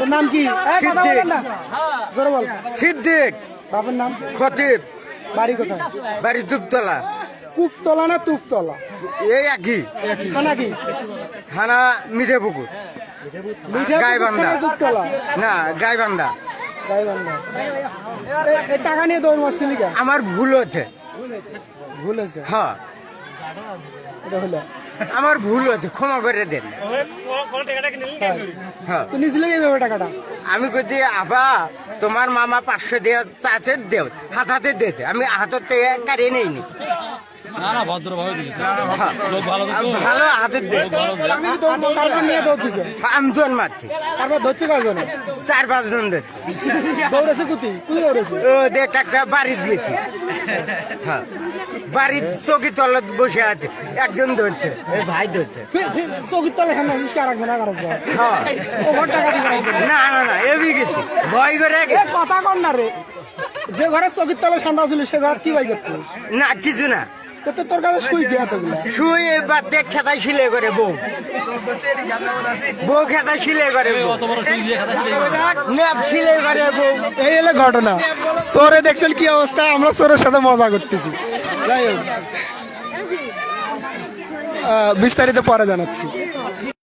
তোর নাম কি। জোরে বল। সিদ্দিক। বাপের নাম? খতিব। বাড়ি কোথায়? বাড়ি দুপতলা। কুপতলা না তুপতলা? এই একই। খানা কি? থানা মিঠে পুকুর গাইবান্ধা। না গাইবান্ধা। টাকা নিয়ে দৌড় মারছিলি আমার ভুল হচ্ছে। ভুল হয়েছে? হ্যাঁ। এটা হলো। আমার ভুল হয়েছে ক্ষমা করে দেন। হ্যাঁ। টাকাটা। আমি কইছি আবা তোমার মামা পাঁচশো দেওয়া চাচের দেও হাত হাতে দিয়েছে। আমি হাতের থেকে কারিয়ে নেইনি। না না ভদ্রভাবে দিলি হ্যাঁ। লোক ভালো তো ভালো হাতের আমি তারপর নিয়ে দৌড় দিছে আমি মারছি। তারপর ধরছে কয়জনে চার পাঁচ জন দিচ্ছে দৌড়েছে কুতি। কুতি দৌড়েছে। ও দেখ একটা বাড়ি দিয়েছি। হ্যাঁ। বাড়ির চৌকি তলাত বসে আছে। একজন ধরছে। এই ভাই ধরছে। চৌকির তলে খান আসিস কার রাখবে না হ্যাঁ। না না না এবি গেছি ভয় করে কথা কর না রে। যে ঘরে চৌকির তলে ঠান্ডা ছিল সে ঘর কি ভাই করছে? না কিছু না। তো তোর কাছে শুই দিয়ে দেখ খেতা করে বউ। বউ খেতা করে ন্যাপ করে বউ। এই হলো ঘটনা। সোরে দেখছেন কি অবস্থা? আমরা সোরের সাথে মজা করতেছি। যাই হোক। আহ, বিস্তারিত পরে জানাচ্ছি।